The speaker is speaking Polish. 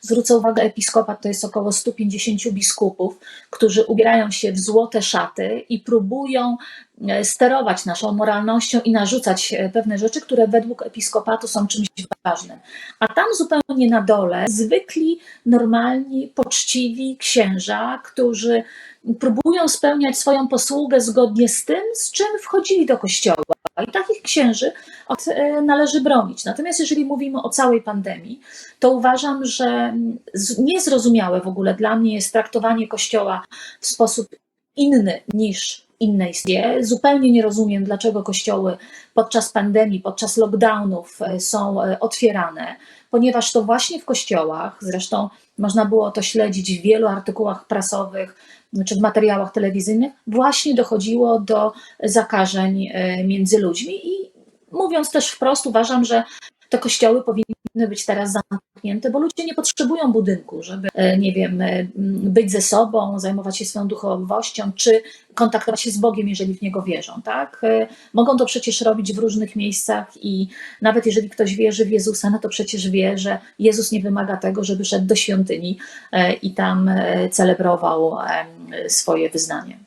Zwrócę uwagę, episkopat to jest około 150 biskupów, którzy ubierają się w złote szaty i próbują e, sterować naszą moralnością i narzucać e, pewne rzeczy, które według episkopatu są czymś ważnym. A tam zupełnie na dole zwykli, normalni, poczciwi księża, którzy próbują spełniać swoją posługę zgodnie z tym, z czym wchodzili do kościoła. I takich księży od, e, należy bronić. Natomiast jeżeli mówimy o całej pandemii, to uważam, że z- niezrozumiałe w ogóle dla mnie jest traktowanie Kościoła w sposób inny niż inne istnieje. Zupełnie nie rozumiem, dlaczego kościoły podczas pandemii, podczas lockdownów e, są e, otwierane, ponieważ to właśnie w kościołach, zresztą można było to śledzić w wielu artykułach prasowych czy w materiałach telewizyjnych, właśnie dochodziło do zakażeń e, między ludźmi i mówiąc też wprost, uważam, że te kościoły powinny być teraz zamknięte, bo ludzie nie potrzebują budynku, żeby, e, nie wiem, e, być ze sobą, zajmować się swoją duchowością, czy kontaktować się z Bogiem, jeżeli w Niego wierzą, tak? E, Mogą to przecież robić w różnych miejscach i nawet jeżeli ktoś wierzy w Jezusa, no to przecież wie, że Jezus nie wymaga tego, żeby szedł do świątyni i tam celebrował swoje wyznanie.